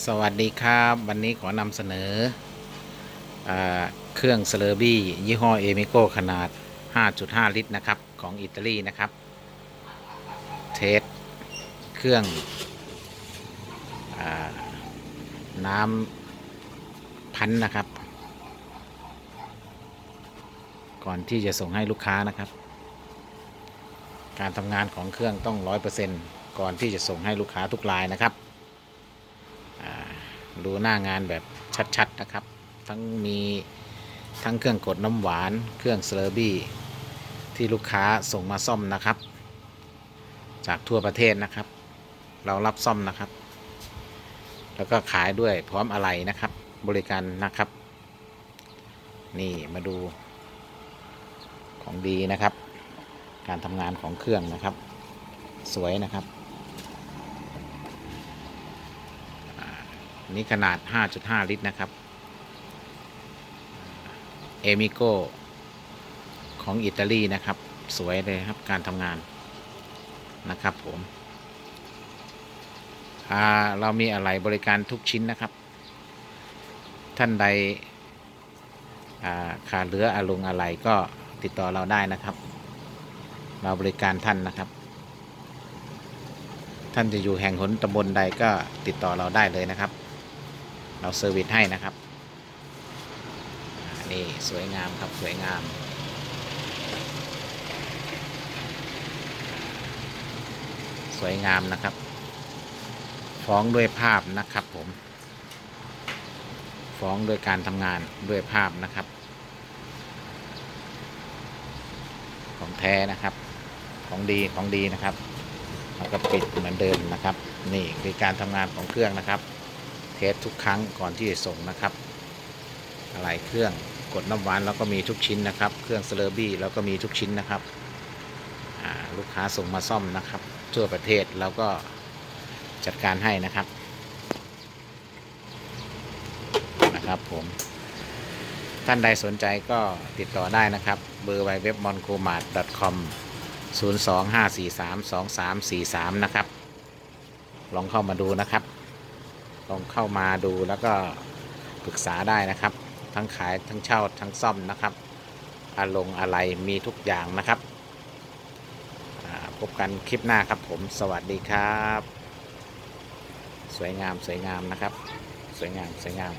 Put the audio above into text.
สวัสดีครับ วันนี้ขอนำเสนออเครื่องเซเลอร์บี้ยี่ห้อเอมิโกขนาด 5.5 ลิตรนะครับ ของอิตาลีนะครับ เทสเครื่องอน้ำพันนะครับ ก่อนที่จะส่งให้ลูกค้านะครับ การทำงานของเครื่องต้อง 100%ก่อนที่จะส่งให้ลูกค้าทุกรายนะครับ ดูหน้างานแบบชัดๆนะครับ ทั้งมีทั้งเครื่องกดน้ำหวาน เครื่องเซอร์บี้ที่ลูกค้าส่งมาซ่อมนะครับ จากทั่วประเทศนะครับ เรารับซ่อมนะครับ แล้วก็ขายด้วยพร้อมอะไรนะครับ บริการนะครับ นี่มาดูของดีนะครับ การทำงานของเครื่องนะครับ สวยนะครับ นี่ขนาด 5.5 ลิตรนะครับ เอมิโกของอิตาลีนะครับ สวยเลยครับการทำงานนะครับผมเรามีอะไรบริการทุกชิ้นนะครับ ท่านใดขาดเหลืออาลงอะไรก็ติดต่อเราได้นะครับ เราบริการท่านนะครับ ท่านจะอยู่แห่งหนตำบลใดก็ติดต่อเราได้เลยนะครับ เราเซอร์วิสให้นะครับนี่สวยงามครับสวยงาม สวยงามนะครับ ฟ้องด้วยภาพนะครับผม ฟ้องด้วยการทำงานด้วยภาพนะครับ ของแท้นะครับของดีของดีนะครับแล้วก็ปิดเหมือนเดิมนะครับ นี่คือการทำงานของเครื่องนะครับ ทสทุกครั้งก่อนที่จะส่งนะครับอะไรเครื่องกดน้ำหวานแล้วก็มีทุกชิ้นนะครับ เครื่องเซเลอร์บี้แล้วก็มีทุกชิ้นนะครับลูกค้าส่งมาซ่อมนะครับ ทั่วประเทศแล้วก็จัดการให้นะครับนะครับผมท่านใดสนใจก็ติดต่อได้นะครับ เบอร์ไวเว็บมอนโ m มาร์ .com 025432343 นะครับ ลองเข้ามาดูนะครับ ลองเข้ามาดูแล้วก็ปรึกษาได้นะครับ ทั้งขายทั้งเช่าทั้งซ่อมนะครับอารมณ์อะไรมีทุกอย่างนะครับพบกันคลิปหน้าครับผมสวัสดีครับ สวยงามสวยงามนะครับ สวยงามสวยงาม